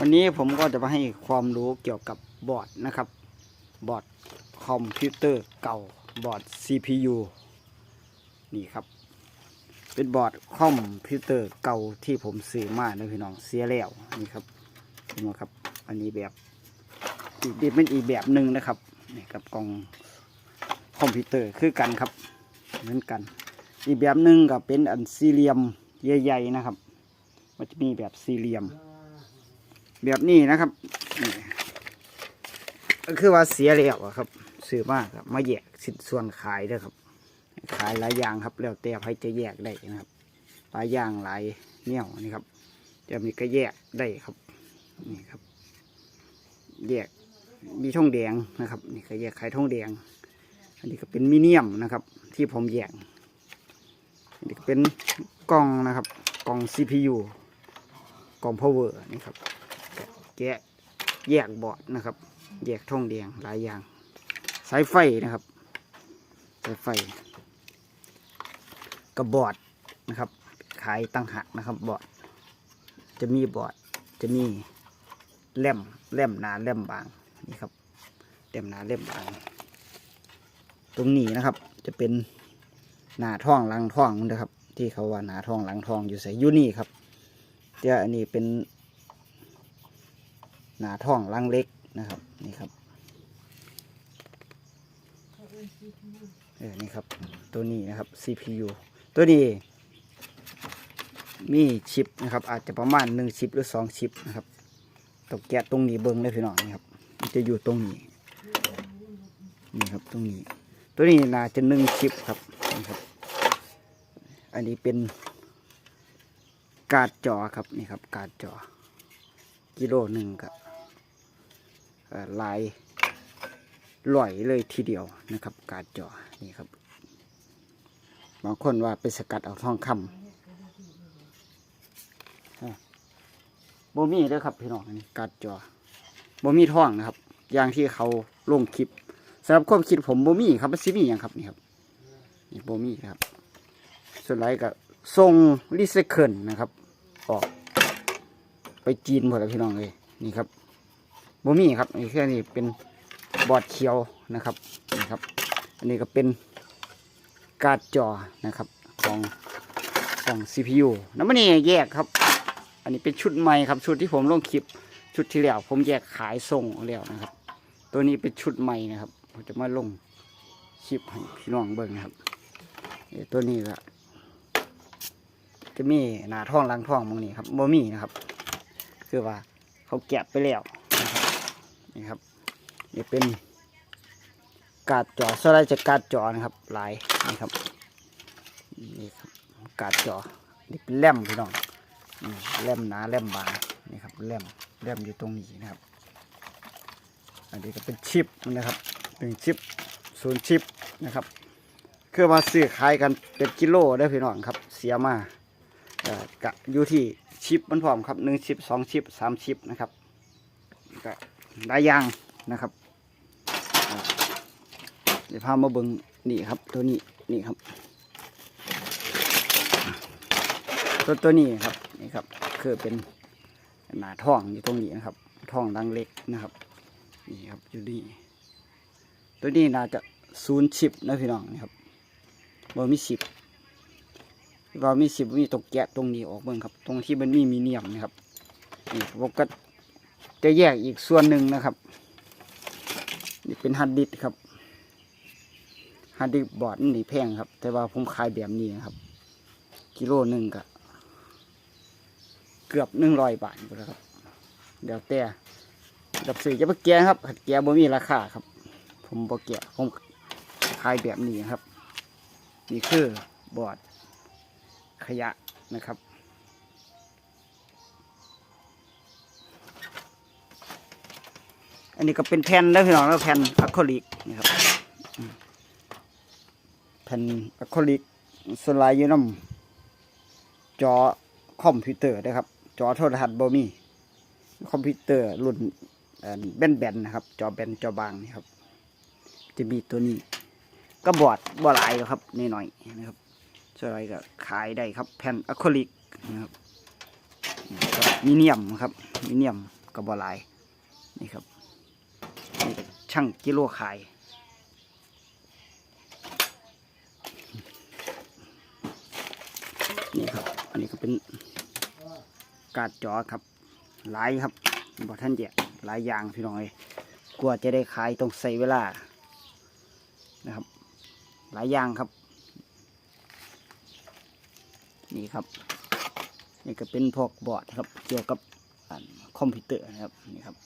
วันนี้ผมก็จะมาให้ความรู้เกี่ยวกับบอร์ดนะครับ บอร์ดคอมพิวเตอร์เก่าบอร์ด CPU นี่ครับ เป็นบอร์ดคอมพิวเตอร์เก่าที่ผมซื้อมานะพี่น้องเสียแล้วนี่ครับเห็นไหมครับ อันนี้แบบอีกแบบเป็นอีกแบบหนึ่งนะครับนี่กับกล่องคอมพิวเตอร์คือกันครับ เหมือนกัน อีกแบบหนึ่งก็เป็นอันสี่เหลี่ยมใหญ่ๆนะครับ มันจะมีแบบสี่เหลี่ยม แบบนี้นะครับก็คือว่าเสียแล้วอะครับซื้อมากครับ มาแยกสินส่วนขายเด้อครับ ขายหลายอย่างครับ แล้วแต่ใครจะแยกได้นะครับหลายอย่างหลายเนี่ยนี่ครับจะมีก็แยกได้ครับนี่ครับ แยกมีท่องแดงนะครับ นี่ก็แยกขายท่องแดง อันนี้ก็เป็นมิเนียมนะครับ ที่ผมแยกอันนี้ก็เป็นกล่องนะครับกล่อง CPU กล่อง power นี่ครับ แกะแยกบอดนะครับ แยกท่องแดงหลายอย่าง สายไฟนะครับ สายไฟกับบอดนะครับ ขายตั้งหักนะครับบอด จะมีบอดจะมีแล่มแล่มหนาแล่มบางนี่ครับแล่มหนาแล่มบาง ตรงนี้นะครับ จะเป็นหนาท่องหลังท่องนะครับ ที่เขาว่าหนาท่องหลังท่องอยู่ใส่ยูนี่ครับเดี๋ยวอันนี้เป็น หนาท่องลังเล็กนะครับนี่ครับเออนี่ครับตัวนี้นะครับ CPU ตัวนี้ มีชิปนะครับ อาจจะประมาณหนึ่งชิปหรือสองชิปนะครับต้องแกะตรงนี้เบิ้งเลยพี่น้องนี่ครับมันจะอยู่ตรงนี้นี่ครับตรงนี้ ตัวนี้น่าจะหนึ่งชิปครับนี่ครับ อันนี้เป็นการ์ดจอครับนี่ครับการ์ดจอกิโลหนึ่งกับ ลายลอยเลยทีเดียวนะครับ การจอนี่ครับบางคนว่าไปสกัดเอาทองคำโบมีเด้อครับพี่น้องการจอโบมีท่องนะครับ อย่างที่เขาลงคลิปสำหรับความคิดผมโบมีครับมันซิมีอย่างครับนี่ครับนี่โบมีครับ ส่วนไรก็ทรงรีไซเคิลนะครับ ออก ไปจีนหมดแล้วพี่น้องเลยนี่ครับ บมี่ครับนี่แค่นี้เป็นบอดเขียวนะครับนี่ครับ อันนี้ก็เป็นการ์ดจอนะครับของของ CPU น้ำมันนี่แยกครับ อันนี้เป็นชุดใหม่ครับชุดที่ผมลงคลิปชุดที่แล้วผมแยกขายส่งแล้วนะครับ ตัวนี้เป็นชุดใหม่นะครับผมจะมาลงคลิปให้พี่น้องเบิ่งนะครับเอ่อตัวนี้ก็จะมีหนาท้องหลังท้องมองนี้ครับบ่มีนะครับ คือว่าเขาแกะไปแล้ว นะครับนี่ครับนี่เป็นกาดจอสไลด์จากกาดจอนะครับลายนี่ครับนี่ครับกาดจอนี่เป็นแล่มพี่น้องนี่แล่มหนาแล่มบางนี่ครับแล่มแล่มอยู่ตรงนี้นะครับ อันนี้ก็เป็นชิปนะครับเป็นชิปศูนย์ชิปนะครับคือมาซื้อขายกันเป็นกิโลได้พี่น้องครับ เสียมากะอยู่ที่ชิปมันพร้อมครับหนึ่งชิปสองชิปสามชิปนะครับก็ ได้อยางนะครับเดี๋ยวพามาเบิ่งนี่ครับ ตัวนี้นี่ครับ ตัวตัวนี้ครับนี่ครับคือเป็นหนาท่องอยู่ตรงนี้นะครับท่องดังเล็กนะครับนี่ครับอยู่นี่ตัวนี้น่าจะศูนย์ชิปนะพี่น้องนี่ครับบ่มีชิปเรามีชิปมีตกแกะตรงนี้ออกเบิ่งครับ ตรงที่มันมีมีเนียมนะครับนี่ผมก็ จะแยกอีกส่วนหนึ่งนะครับนี่เป็นฮัดดิสครับฮัดดิสบอร์ดนี่แพงครับ แต่ว่าผมขายแบบนี้นะครับ กิโลหนึ่งก็เกือบหนึ่งร้อยบาทอยู่แล้วครับเดี๋ยวแต่ดับสื่อจะไปแกะครับขัดแกะบ่มีราคาครับ ผมบ่แกะผมขายแบบนี้ครับ นี่คือบอร์ดขยะนะครับ อันนี้ก็เป็นแผ่นแล้วพี่น้องแล้วแผ่นอะคริลิกนะครับแผ่นอะคริลิกสไลด์อยู่น้ำจอคอมพิวเตอร์นะครับ จอโทรทัศน์บ่มีคอมพิวเตอร์รุ่นแบนแบนๆนะครับ จอแบนจอบางนี่ครับ จะมีตัวนี้ ก็บอดบอลายครับนี่หน่อยนะครับส่วนอะไรก็ขายได้ครับ แผ่นอะคริลิกนะครับมีเนียมครับมีเนียมกับบอลายนี่ครับ ช่างกิโลขาย นี่ครับ อันนี้ก็เป็นการ์ดจอครับ หลายครับบอท่านเดียหลายอย่างพี่น้องเลยกลัวจะได้ขายต้องใส่เวลานะครับ หลายอย่างครับ นี่ครับ นี่ก็เป็นพวกบอร์ดครับ เกี่ยวกับคอมพิวเตอร์นะครับ นี่ครับ